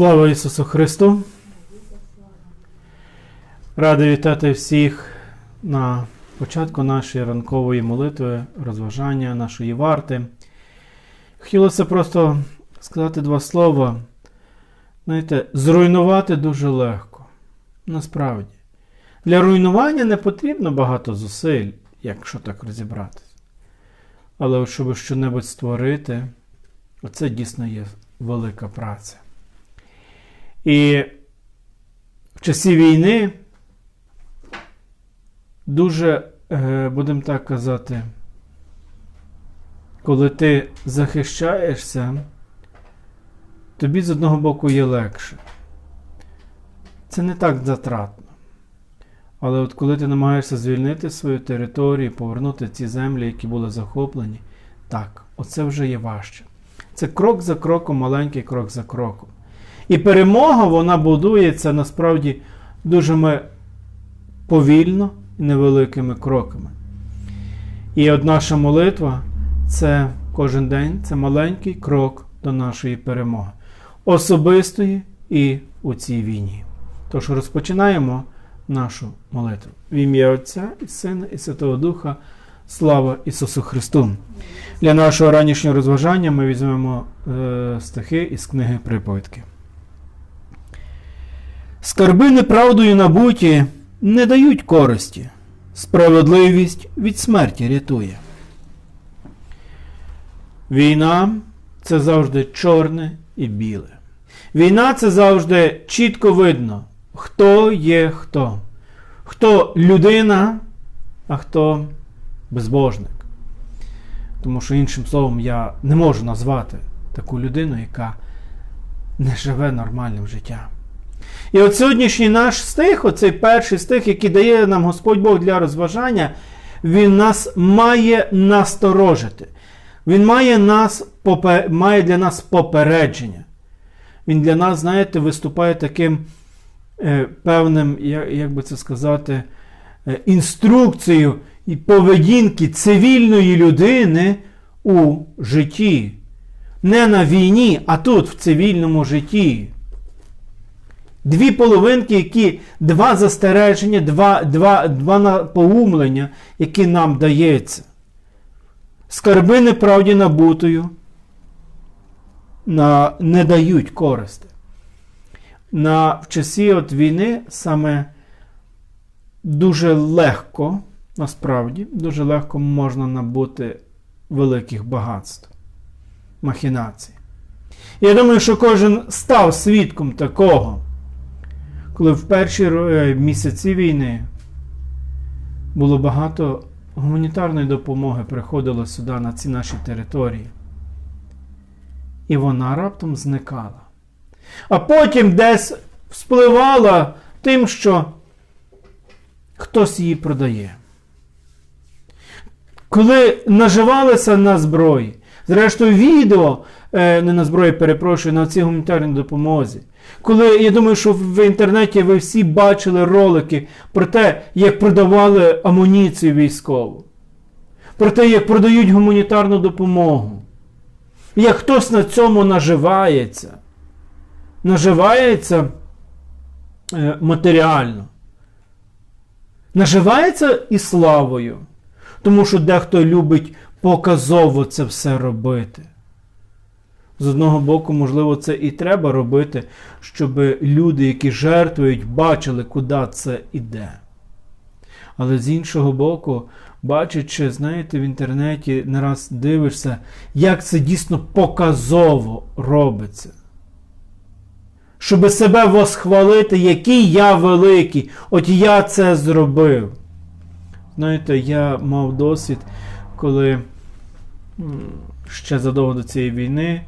Слава Ісусу Христу! Радий вітати всіх на початку нашої ранкової молитви, розважання нашої варти. Хотілося просто сказати два слова. Знаєте, зруйнувати дуже легко. Насправді. Для руйнування не потрібно багато зусиль, якщо так розібратися. Але от щоб щонебудь створити, оце дійсно є велика праця. І в часі війни дуже, е, будемо так казати, коли ти захищаєшся, тобі з одного боку є легше. Це не так затратно. Але от коли ти намагаєшся звільнити свою територію, повернути ці землі, які були захоплені, так, оце вже є важче. Це крок за кроком, маленький крок за кроком. І перемога вона будується насправді дуже ми повільно невеликими кроками. І от наша молитва це кожен день це маленький крок до нашої перемоги, особистої і у цій війні. Тож розпочинаємо нашу молитву. В ім'я Отця і Сина, і Святого Духа. Слава Ісусу Христу! Для нашого ранішнього розважання ми візьмемо е, стихи із книги Приповідки. Скарби неправдою набуті не дають користі. Справедливість від смерті рятує. Війна це завжди чорне і біле. Війна це завжди чітко видно, хто є хто. Хто людина, а хто безбожник. Тому що, іншим словом, я не можу назвати таку людину, яка не живе нормальним життям. І от сьогоднішній наш стих, оцей перший стих, який дає нам Господь Бог для розважання, він нас має насторожити. Він має, нас, має для нас попередження. Він для нас, знаєте, виступає таким е, певним, як, як би це сказати, е, інструкцією і поведінки цивільної людини у житті. Не на війні, а тут, в цивільному житті. Дві половинки, які два застереження, два два, два напоумлення, які нам дається. Скарби неправді набутою на, не дають користи. На, В часі от війни саме дуже легко, насправді, дуже легко можна набути великих багатств, махінацій. Я думаю, що кожен став свідком такого коли в перші місяці війни було багато гуманітарної допомоги приходило сюди, на ці наші території. І вона раптом зникала. А потім десь вспливала тим, що хтось її продає. Коли наживалися на зброї, зрештою, відео не на зброї, перепрошую, на цій гуманітарній допомозі. Коли я думаю, що в інтернеті ви всі бачили ролики про те, як продавали амуніцію військову, про те, як продають гуманітарну допомогу, як хтось на цьому наживається, наживається е, матеріально, наживається і славою, тому що дехто любить показово це все робити. З одного боку, можливо, це і треба робити, щоб люди, які жертвують, бачили, куди це йде. Але з іншого боку, бачачи, знаєте, в інтернеті не раз дивишся, як це дійсно показово робиться. Щоб себе восхвалити, який я великий, от я це зробив. Знаєте, я мав досвід, коли ще задовго до цієї війни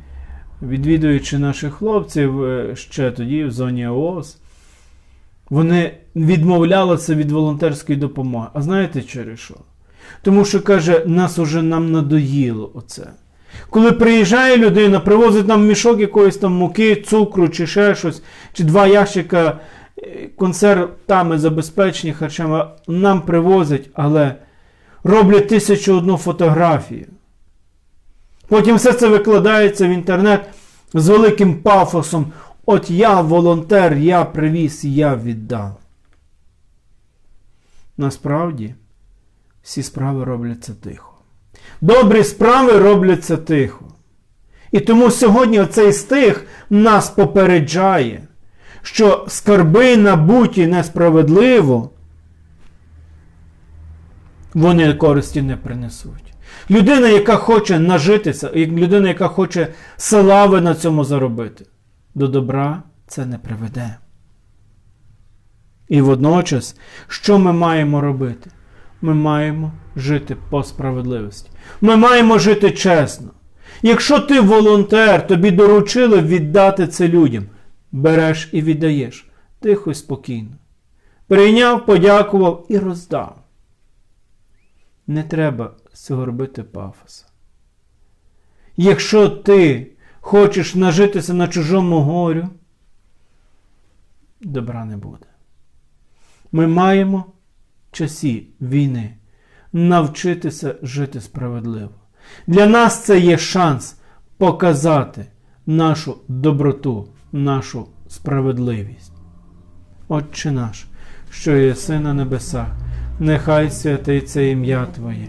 відвідуючи наших хлопців е, ще тоді в зоні ООС, Вони відмовлялися від волонтерської допомоги. А знаєте через що? Тому що каже, нас уже нам надоїло оце. Коли приїжджає людина, привозить нам мішок якоїсь там муки, цукру чи ще щось, чи два ящика е, консервами забезпечені харчами, нам привозять, але роблять тисячу одну фотографію. Потім все це викладається в інтернет з великим пафосом. От я волонтер, я привіз, я віддав. Насправді, всі справи робляться тихо. Добрі справи робляться тихо. І тому сьогодні оцей стих нас попереджає, що скарби набуті несправедливо, вони користі не принесуть. Людина, яка хоче нажитися, людина, яка хоче слави на цьому заробити, до добра це не приведе. І водночас, що ми маємо робити? Ми маємо жити по справедливості. Ми маємо жити чесно. Якщо ти волонтер, тобі доручили віддати це людям, береш і віддаєш тихо і спокійно. Прийняв, подякував і роздав. Не треба з пафоса. Якщо ти хочеш нажитися на чужому горю, добра не буде. Ми маємо в часі війни навчитися жити справедливо. Для нас це є шанс показати нашу доброту, нашу справедливість. Отче наш, що єси на небесах, нехай святиться ім'я Твоє,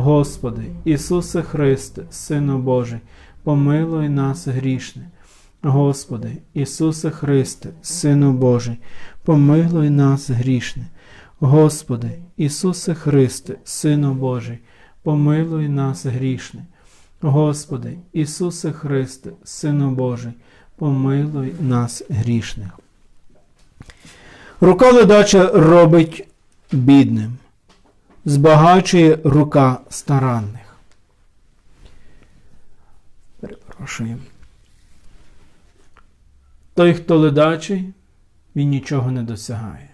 Господи, Ісусе Христе, Сину Божий, помилуй нас грішне. Господи, Ісусе Христе, Сину Божий, помилуй нас грішне. Господи, Ісусе Христе, Сину Божий, помилуй нас грішне. Господи, Ісусе Христе, Сину Божий, помилуй нас грішних. Рука ледача робить бідним, збагачує рука старанних. Перепрошую. Той, хто ледачий, він нічого не досягає.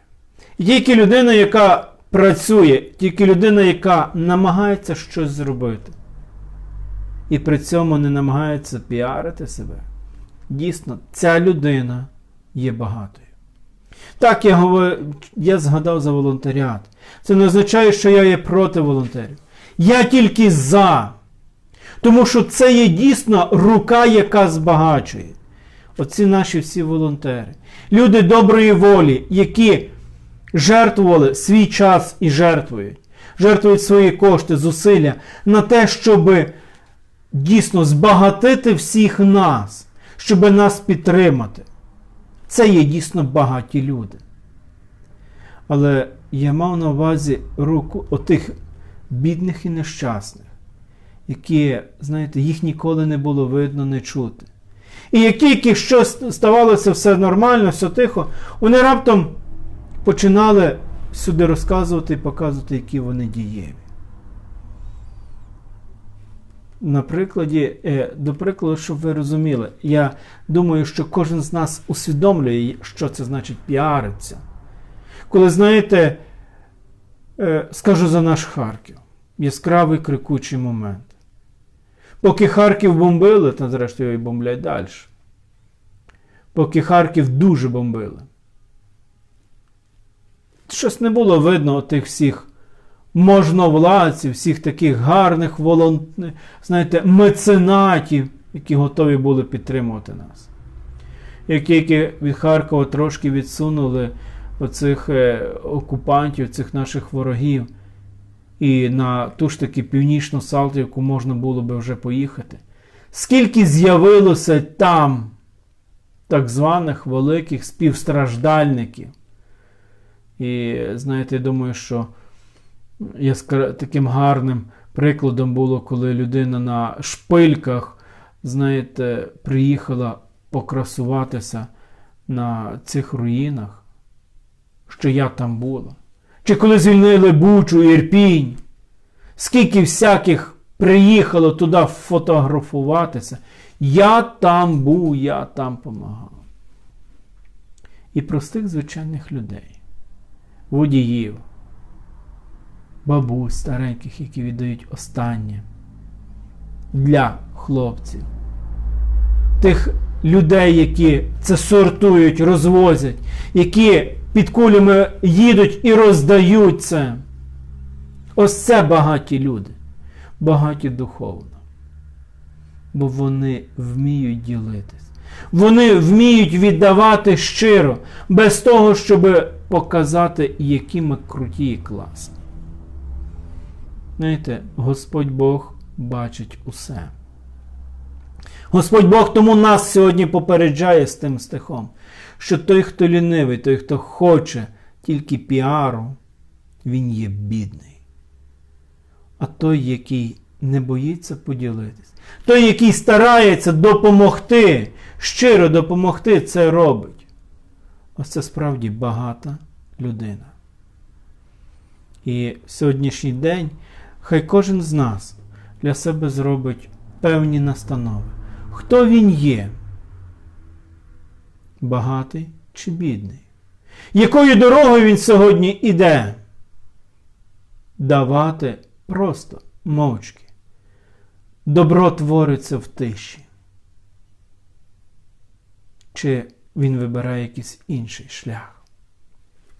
І тільки людина, яка працює, тільки людина, яка намагається щось зробити, і при цьому не намагається піарити себе, дійсно, ця людина є багатою. Так, я говорю, я згадав за волонтеріат. Це не означає, що я є проти волонтерів. Я тільки за. Тому що це є дійсно рука, яка збагачує. Оці наші всі волонтери. Люди доброї волі, які жертвували свій час і жертвують. Жертвують свої кошти, зусилля на те, щоб дійсно збагатити всіх нас, щоб нас підтримати. Це є дійсно багаті люди. Але я мав на увазі руку отих бідних і нещасних, які, знаєте, їх ніколи не було видно, не чути. І як тільки щось ставалося все нормально, все тихо, вони раптом починали сюди розказувати і показувати, які вони дієві. На прикладі, е, до прикладу, щоб ви розуміли, я думаю, що кожен з нас усвідомлює, що це значить піариться. Коли, знаєте, е, скажу за наш Харків, яскравий крикучий момент. Поки Харків бомбили, та зрештою і бомблять далі. Поки Харків дуже бомбили. Щось не було видно тих всіх можновладців, всіх таких гарних волон... знаєте, меценатів, які готові були підтримувати нас. Як тільки від Харкова трошки відсунули оцих е, окупантів, цих наших ворогів, і на ту ж таки північну Салтівку можна було би вже поїхати. Скільки з'явилося там так званих великих співстраждальників? І знаєте, я думаю, що яскра... таким гарним прикладом було, коли людина на шпильках, знаєте, приїхала покрасуватися на цих руїнах, що я там була. Чи коли звільнили Бучу Ірпінь, скільки всяких приїхало туди фотографуватися. Я там був, я там помагав. І простих звичайних людей, водіїв, бабусь стареньких, які віддають останнє для хлопців, тих людей, які це сортують, розвозять, які під кулями їдуть і роздають це. Ось це багаті люди, багаті духовно. Бо вони вміють ділитись. Вони вміють віддавати щиро, без того, щоб показати, які ми круті і класні. Знаєте, Господь Бог бачить усе. Господь Бог тому нас сьогодні попереджає з тим стихом, що той, хто лінивий, той, хто хоче тільки піару, він є бідний. А той, який не боїться поділитись, той, який старається допомогти, щиро допомогти, це робить. Ось це справді багата людина. І в сьогоднішній день хай кожен з нас для себе зробить певні настанови. Хто він є? Багатий чи бідний? Якою дорогою він сьогодні іде? Давати просто мовчки. Добро твориться в тиші. Чи він вибирає якийсь інший шлях?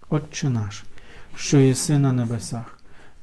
Отче наш, що єси на небесах,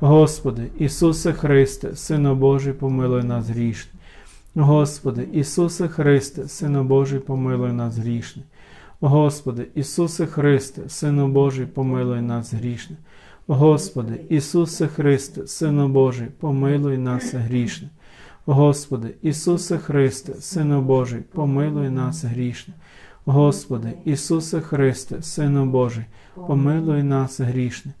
Господи, Ісусе Христе, Сину Божий, помилуй нас грішний. Господи, Ісусе Христе, Сину Божий, помилуй нас грішний. Господи, Ісусе Христе, Сину Божий, помилуй нас грішне. Господи, Ісусе Христе, Сину Божий, помилуй нас грішне. Господи, Ісусе Христе, Сину Божий, помилуй нас грішне. Господи, Ісусе Христе, Сину Божий, помилуй нас грішне.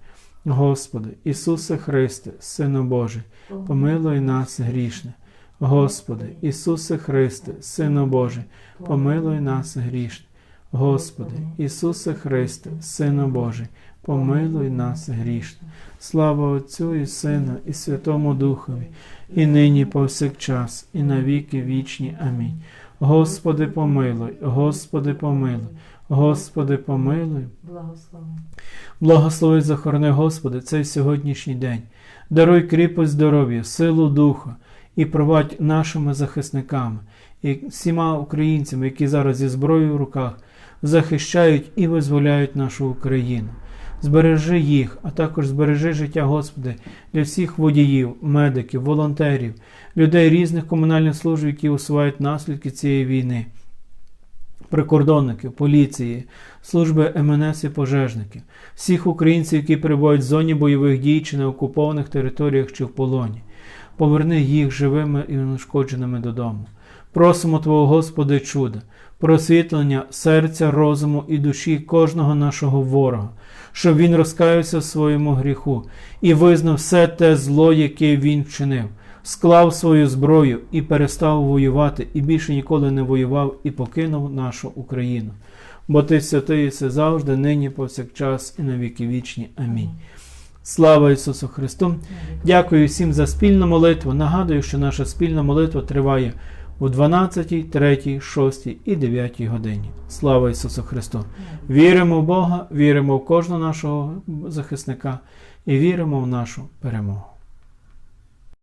Господи, Ісусе Христе, Сину Божий, помилуй нас грішне. Господи, Ісусе Христе, Сину Божий, помилуй нас грішне. Господи, Ісусе Христе, Сину Божий, помилуй нас грішне. Слава Отцю і Сину, і Святому Духові, і нині повсякчас, і навіки вічні. Амінь. Господи, помилуй, Господи, помилуй, Господи, помилуй. Благослови. Благослови захорони, Господи, цей сьогоднішній день. Даруй кріпость здоров'я, силу духа і провадь нашими захисниками і всіма українцями, які зараз зі зброєю в руках захищають і визволяють нашу Україну. Збережи їх, а також збережи життя, Господи, для всіх водіїв, медиків, волонтерів, людей різних комунальних служб, які усувають наслідки цієї війни, прикордонників, поліції, служби МНС і пожежників, всіх українців, які перебувають в зоні бойових дій чи на окупованих територіях чи в полоні. Поверни їх живими і неушкодженими додому. Просимо Твого Господи, чуда, просвітлення серця, розуму і душі кожного нашого ворога, щоб він розкаявся в своєму гріху і визнав все те зло, яке він вчинив, склав свою зброю і перестав воювати, і більше ніколи не воював і покинув нашу Україну. Бо ти святий все завжди, нині, повсякчас, і на віки вічні. Амінь. Слава Ісусу Христу! Дякую всім за спільну молитву. Нагадую, що наша спільна молитва триває у 12, 3, 6 і 9 годині. Слава Ісусу Христу! Віримо в Бога, віримо в кожного нашого захисника і віримо в нашу перемогу.